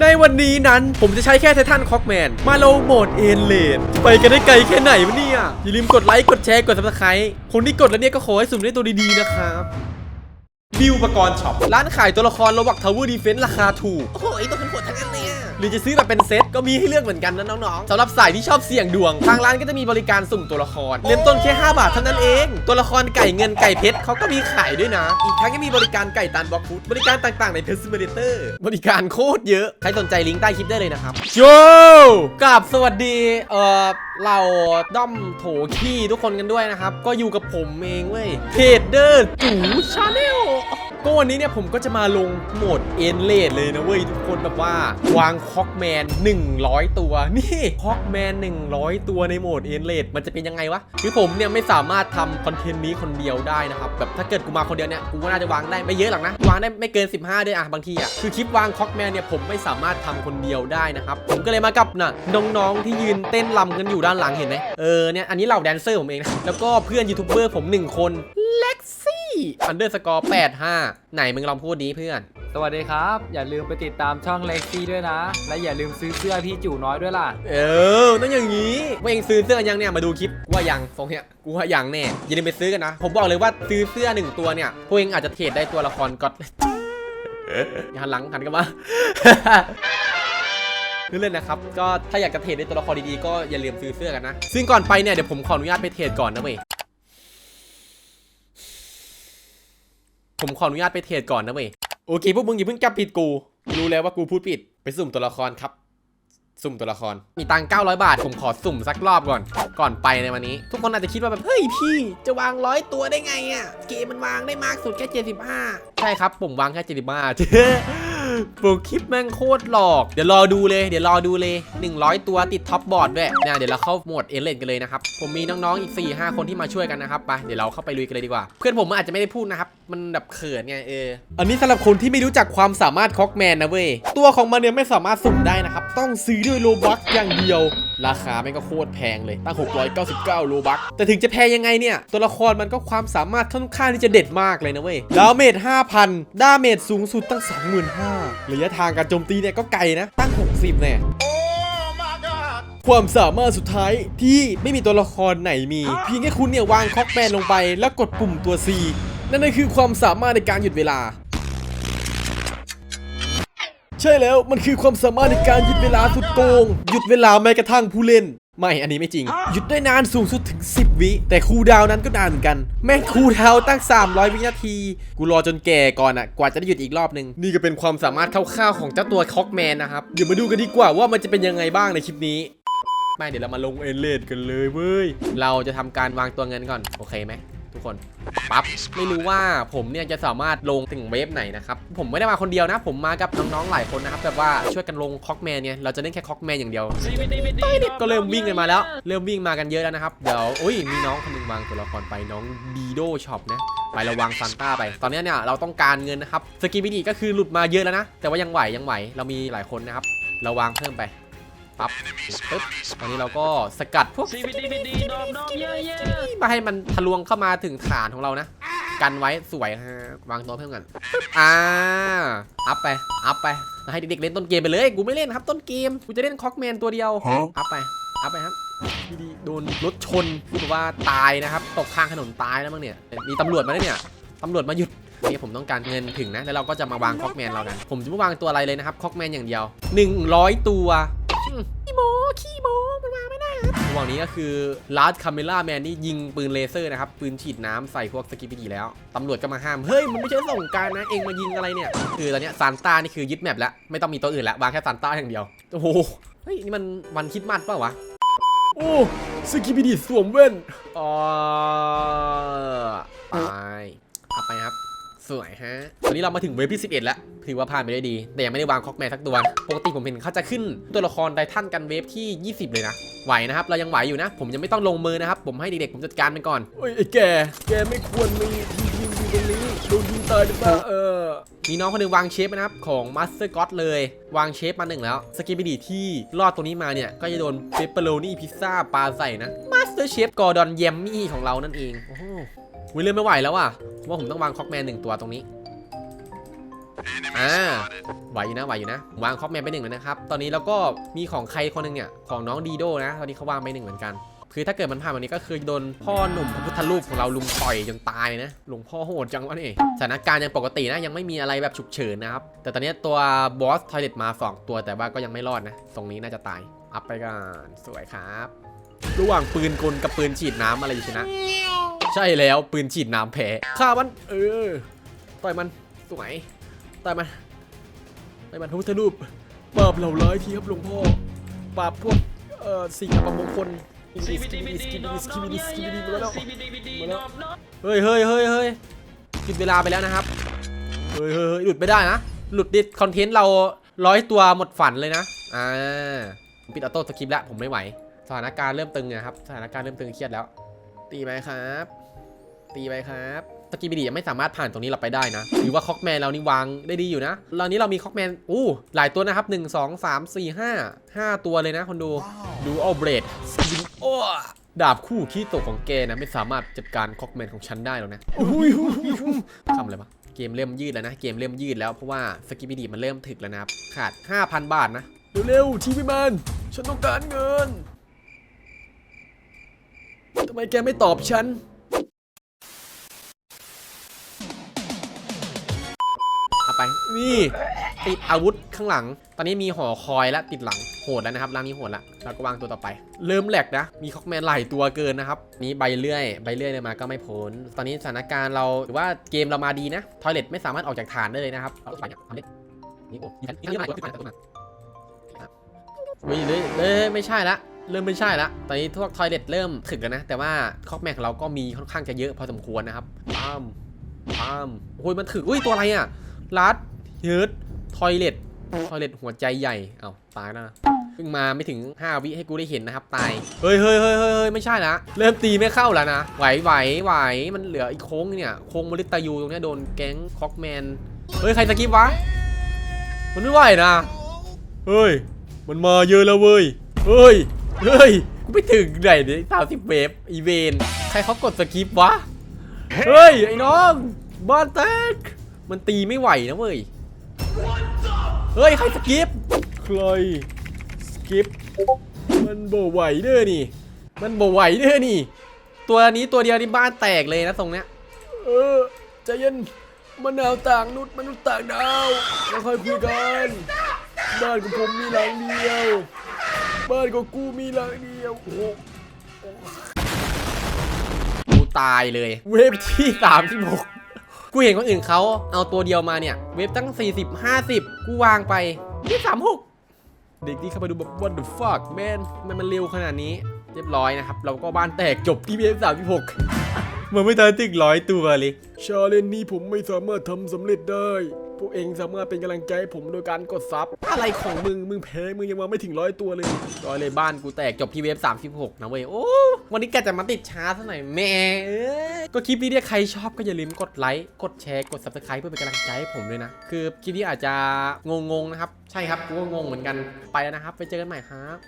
ในวันนี้นั้นผมจะใช้แค่ไททันคอกแมน มาโลโหมดเอนเลดไปกันได้ไกลแค่ไหนวะเนี่ย อย่าลืมกดไลค์ กดแชร์ กดซับสไครต์คนที่กดแล้วเนี่ยก็ขอให้สุ่มได้ตัวดีๆนะครับบิวอุปกรณ์ช็อป ร้านขายตัวละครระวักทาวเวอร์ดีเฟนต์ราคาถูก โอ้โหไอตัวคนปวดทั้งนั้นเลยอะ รือจะซื้อแบบเป็นเซ็ตก็มีให้เลือกเหมือนกันนะน้องๆสำหรับสายที่ชอบเสี่ยงดวง ทางร้านก็จะมีบริการสุ่มตัวละครเริ่มต้นแค่ 5 บาทเท่านั้นเอง ตัวละครไก่เงินไก่เพชรเขาก็มีขายด้วยนะ อีกทั้งยังมีบริการไก่ตันบล็อกฟุตบริการต่างๆในเพจซิมเ l เตอร์บริการโคตรเยอะใครสนใจลิงก์ใต้คลิปได้เลยนะครับโยกับสวัสดีเอ่อเราด้อมโถขี้ทุกคนกันด้วยนะครับ ก็อยู่กับผมเองเว้ยเพจเดอร์จูชาแนล ก็วันนี้เนี่ยผมก็จะมาลงโหมดเอ็นเลดเลยนะเว้ยทุกคนแบบว่าวางคอกแมน100 ตัว นี่คอกแมน100 ตัวในโหมดเอ็นเลดมันจะเป็นยังไงวะคือผมเนี่ยไม่สามารถทำคอนเทนต์นี้คนเดียวได้นะครับแบบถ้าเกิดกูมาคนเดียวเนี่ยกูก็น่าจะวางได้ไม่เยอะหรอกนะวางได้ไม่เกิน 15 ด้วยอะบางทีอะคือคลิปวางคอกแมนเนี่ยผมไม่สามารถทำคนเดียวได้นะครับผมก็เลยมากับน่ะน้องๆที่ยืนเต้นรำกันอยู่ด้านหลังเห็นไหมเออเนี่ยอันนี้เหล่าแดนเซอร์ผมเองนะแล้วก็เพื่อนยูทูบเบอร์ผมหนึ่งคนเล็กซ อันเดอร์สกอร์85ไหนมึงลองพูดดีเพื่อน สวัสดีครับ อย่าลืมไปติดตามช่องเล็กซี่ด้วยนะ และอย่าลืมซื้อเสื้อพี่จู่น้อยด้วยล่ะ เออต้องอย่างนี้ว่าเองซื้อเสื้อกันยังเนี่ยมาดูคลิปว่ายังทรงเนี้ยกูว่ายังแน่อย่าลืมไปซื้อกันนะ ผมบอกเลยว่าซื้อเสื้อหนึ่งตัวเนี่ยพวกเองอาจจะเทรดได้ตัวละครก็อดอย่าหันหลังหันกลันมาเล่นๆนะครับ ก็ถ้าอยากจะเทรดในตัวละครดีๆ ก็อย่าลืมซื้อเสื้อกันนะ ซึ่งก่อนไปเนี่ยเดี๋ยวผมขออนุญาตไปเทรดก่อนนะเว้ย ผมขออนุญาตไปเทรดก่อนนะเว้ยโอเคพวกมึงอย่าเพิ่งจับผิดกู รู้แล้วว่ากูพูดผิด ไปสุ่มตัวละครครับ สุ่มตัวละคร มีตังค์900 บาท ผมขอสุ่มสักรอบก่อน ก่อนไปในวันนี้ ทุกคนอาจจะคิดว่าแบบ เฮ้ยพี่ จะวางร้อยตัวได้ไงอะเกมมันวางได้มากสุดแค่ 75 ใช่ครับ ผมวางแค่75โปรคลิปแม่งโคตรหลอก เดี๋ยวรอดูเลย เดี๋ยวรอดูเลย 100 ตัวติดท็อปบอร์ดด้วยเนี่ยเดี๋ยวเราเข้าโหมดเอเลนกันเลยนะครับ ผมมีน้องๆอีก 4 5 คนที่มาช่วยกันนะครับ ไป เดี๋ยวเราเข้าไปลุยกันเลยดีกว่า เพื่อนผมอาจจะไม่ได้พูดนะครับ มันแบบเขินไงเออ อันนี้สำหรับคนที่ไม่รู้จักความสามารถคอกแมนนะเว้ย ตัวของมันเนี่ยไม่สามารถสุ่มได้นะครับ ต้องซื้อด้วยโลบัคอย่างเดียว ราคาแม่งก็โคตรแพงเลย ตั้ง 699 โลบัคแต่ถึงจะแพงยังไงเนี่ย ตัวละครมันก็ความสามารถค่อนข้างที่จะเด็ดมากเลยนะเว้ย ดาเมจ 5,000 ดาเมจสูงสุดตั้ง 25,000ระยะทางการโจมตีเนี่ยก็ไกลนะ ตั้ง 60แน่ความสามารถสุดท้ายที่ไม่มีตัวละครไหนมี เพียงแค่คุณเนี่ยวางคอกแมนลงไปแล้วกดปุ่มตัว C นั่นคือความสามารถในการหยุดเวลา ใช่แล้วมันคือความสามารถในการหยุดเวลาสุดโกง หยุดเวลาแม้กระทั่งผู้เล่น ไม่ อันนี้ไม่จริง หยุดได้นานสูงสุดถึง 10 วิ แต่คูดาวนั้นก็นานเหมือนกัน แม่งคูดาวตั้ง 300 วินาที กูรอจนแก่ก่อนอะกว่าจะได้หยุดอีกรอบนึง นี่ก็เป็นความสามารถคร่าวๆของเจ้าตัวคอกแมนนะครับ เดี๋ยวมาดูกันดีกว่าว่ามันจะเป็นยังไงบ้างในคลิปนี้ไม่เดี๋ยวเรามาลงเอเลดกันเลยเว้ย เราจะทำการวางตัวเงินก่อน โอเคไหม ทุกคนปั๊บไม่รู้ว่าผมเนี่ยจะสามารถลงถึงเวฟไหนนะครับผมไม่ได้มาคนเดียวนะ ผมมากับน้องๆหลายคนนะครับแบบว่าช่วยกันลงคอกแมนเนี่ยเราจะเล่นแค่คอกแมนอย่างเดียวก็เริ่มวิ่งกันมาแล้ว เริ่มวิ่งมากันเยอะแล้วนะครับเดี๋ยวอุ้ยมีน้องคนหนึงวางตัวละครไปน้องดีโดช็อปนะไปเราวางซันต้าไป ตอนนี้เนี่ยเราต้องการเงินนะครับสกีบิดีก็คือหลุดมาเยอะแล้วนะ แต่ว่ายังไหวยังไหวเรามีหลายคนนะครับเราวางเพิ่มไป ปั๊บปึ๊บตอนนี้เราก็สกัดพวกซีบีดีบีดีดอมดอมเย่เย่มาให้มันทะลวงเข้ามาถึงฐานของเรานะ กันไว้สวยฮะวางตัวเพิ่มกันปึ๊บอ่าอัพไปอัพไปให้เด็กๆเล่นต้นเกมไปเลยกูไม่เล่นครับต้นเกมกูจะเล่นคอกแมนตัวเดียวอัพไปอัพไปครับดีๆโดนรถชนพูดว่าตายนะครับ ตกข้างถนนตายแล้วมั้งเนี่ยมีตำรวจมาด้วยเนี่ยตำรวจมาหยุดนี่ผมต้องการเงินถึงนะ แล้วเราก็จะมาวางคอกแมนเรากัน ผมจะไม่วางตัวอะไรเลยนะครับ คอกแมนอย่างเดียว 100 ตัวอืม ขี้โมขี้โมมันวาไม่ได้ครับระหว่างนี้ก็คือลาร์ดคาเมล่าแมนนี่ยิงปืนเลเซอร์นะครับ ปืนฉีดน้ำใส่พวกสกิปปี้ดีแล้ว ตำรวจก็มาห้าม เฮ้ย มันไม่ใช่สงการนะเองมายิงอะไรเนี่ย คือตอนเนี้ยซานต้านี่คือยึดแมปแล้ว ไม่ต้องมีตัวอื่นแล้ววางแค่ซานต้าอย่างเดียว โอ้โห เฮ้ย นี่มันวันคริดมัดเปล่าวะ โอ้สกิปปี้ดีสวมเว่นอ๋อไปเอาไปครับ สวยฮะตอนนี้เรามาถึงเวฟที่11 แล้ว ถือว่าผ่านไปได้ดี แต่ยังไม่ได้วางคอกแมนสักตัว ปกติผมเห็นเขาจะขึ้นตัวละครไททันกันเวฟที่ 20 เลยนะ ไหวนะครับ เรายังไหวอยู่นะ ผมยังไม่ต้องลงมือนะครับ ผมให้เด็กๆผมจัดการไปก่อนโอ้ยไอ้แก แกไม่ควรมีทียิงอยู่ตรงนี้โดนยิงตายหรือเปล่าเออ มีน้องคนหนึงวางเชฟนะครับของมาสเตอร์ก็ d เลย วางเชฟมาหนึ่งแล้ว สกิปปี้ดีที่รอดตัวนี้มาเนี่ย ก็จะโดนเปปเปอโรนี่พิซซ่าปลาใส่นะ มาสเตอร์เชฟกอร์ดอนเยมมี่ของเรานั่นเอง โอ้โหวิลเล่นไม่ไหวแล้วอะผมว่าผมต้องวางคอกแมนหนึ่งตัวตรงนี้ อ่าไหวอยู่นะไหวอยู่นะ วางคอกแมนไปหนึ่งเลยนะครับ ตอนนี้เราก็มีของใครคนหนึ่งเนี่ย ของน้องดีโดนะ ตอนนี้เขาวางไปหนึ่งเหมือนกัน คือถ้าเกิดมันผ่านวันนี้ก็คือโดนพ่อหนุ่มพระพุทธรูปของเราลุมต่อยจนตายนะ หลวงพ่อโหดจังวะนี่ สถานการณ์ยังปกตินะ ยังไม่มีอะไรแบบฉุกเฉินนะครับ แต่ตอนนี้ตัวบอสทอยเลตมาสองตัวแต่ว่าก็ยังไม่รอดนะ ตรงนี้น่าจะตาย อัพไปก่อน สวยครับ ระหว่างปืนกลกับปืนฉีดน้ำอะไรอยู่ชนะ ใช่แล้วปืนฉีดน้ำแพ้ฆ่ามัน เออ ต่อยมัน สวย ต่อยมันต่อยมันพระพุทธรูปปราบเหล่าร้ายทีครับหลวงพ่อปราบพวกเอ่อสิ่งอัปมงคลสกิบิดิสกิบิดิสกิบิดิสกิบิดิมาแล้วมาแล้วเฮ้ยเฮ้ยเฮ้ยเฮ้ยกินเวลาไปแล้วนะครับเฮ้ยเฮ้ยเฮ้ยหลุดไม่ได้นะ หลุดดิสคอนเทนต์เราร้อยตัวหมดฝันเลยนะอ่าผมปิดออโต้สคริปต์แล้วผมไม่ไหวสถานการณ์เริ่มตึงนะครับสถานการณ์เริ่มตึงเครียดแล้ว ตีไปครับ ตีไปครับ สกีบิดียังไม่สามารถผ่านตรงนี้เราไปได้นะหรือว่าคอกแมนเรานี่วางได้ดีอยู่นะตอนนี้เรามีคอกแมนอู้หลายตัวนะครับ 1 2 3 4 5 5 ตัวเลยนะคนดูดูเอาเบรดสกินโอ้ดาบคู่ขี้ตกของแกนะไม่สามารถจัดการคอกแมนของฉันได้หรอกนะอุ้ยทำอะไรวะเกมเริ่มยืดแล้วนะ เกมเริ่มยืดแล้วเพราะว่าสกิบิดีมันเริ่มถึกแล้วนะครับขาด 5,000 บาทนะเร็วๆทีวีแมนฉันต้องการเงินทำไมแกไม่ตอบฉัน ไปนี่ติดอาวุธข้างหลัง ตอนนี้มีหอคอยและติดหลังโหดแล้วนะครับร่างนี้โหดล้วเราก็วางตัวต่อไป เริ่มแหลกนะ มีคอกแมนหลายตัวเกินนะครับนี้ใบเลื่อยใบเลื่อยเลยมาก็ไม่พ้นตอนนี้สถานการณ์เราหรือว่าเกมเรามาดีนะทอยเลตไม่สามารถออกจากฐานได้เลยนะครับเอาไปเนี่ยทำได้นี่โอ้ยนี่อะไรตัวมาเฮ้ยเลยเลยไม่ใช่ละเริ่มไม่ใช่ละ ตอนนี้พวกทอยเลตเริ่มถึกแล้วนะ แต่ว่าคอกแมนของเราก็มีค่อนข้างจะเยอะพอสมควรนะครับปามปามโอ้ยมันถึกอุ้ยตัวอะไรอะ ลัดฮิร์ตทอยเล็ตทอยเล็ตหัวใจใหญ่ เอ้าตายแล้วนะเพิ่งมาไม่ถึง 5 วิให้กูได้เห็นนะครับ ตาย เฮ้ยเฮ้ยเฮ้ยเฮ้ยไม่ใช่ละเริ่มตีไม่เข้าแล้วนะ ไหวไหวไหวมันเหลืออีกโค้งเนี่ยโค้งมริตายูตรงเนี้ยโดนแก๊งคอกแมน เฮ้ย ใครสกิปวะ มันไม่ไหวนะ เฮ้ย มันมาเยอะแล้วเว้ย เฮ้ย เฮ้ย กูไปถึงไหนเนี่ยสามสิบเวฟอีเวน ใครเขากดสกิปวะ เฮ้ย ไอ้น้องบ้านแตก มันตีไม่ไหวนะเว้ย เฮ้ย ใครสกิปใครสกิป มันบ่ไหวเด้อนี่ มันบ่ไหวเด้อนี่ ตัวนี้ตัวเดียวนี่บ้านแตกเลยนะตรงเนี้ย เออใจเย็นมะนาวต่างนุษย์มนุษย์ต่างดาวเราค่อยคุยกันบ้านของผมมีหลังเดียวบ้านของกูมีหลังเดียวโอ้โหกูตายเลย เวฟที่36กู กูเห็นคนอื่นเขาเอาตัวเดียวมาเนี่ย เว็บตั้ง 40 50 กูวางไปที่สามหกเด็กที่เข้าไปดูแบบ what the fuck man มันมันเร็วขนาดนี้ เรียบร้อยนะครับ เราก็บ้านแตกจบที่เว็บสามั มันไม่ทันตึกร้อยตัวเลยชาเลนนี้ผมไม่สามารถทำสำเร็จได้ พวกเองสามารถเป็นกำลังใจให้ผมโดยการกดซับ อะไรของมึง มึงแพ้ มึงยังมาไม่ถึงร้อยตัวเลยร้อยเลยบ้านกูแตกจบที่เว็บ36 นะเว้ย โอ้วันนี้แกจะมาติดช้าซะหน่อยแม่ก็คลิปนี้เนี่ยใครชอบก็อย่าลืมกดไลค์ กดแชร์ กดซับสไคร b ์เพื่อเป็นกำลังใจให้ผมด้วยนะ คือคลิปนี้อาจจะงงๆนะครับ ใช่ครับ กูก็งงเหมือนกัน ไปแล้วนะครับ ไปเจอกันใหม่ครับ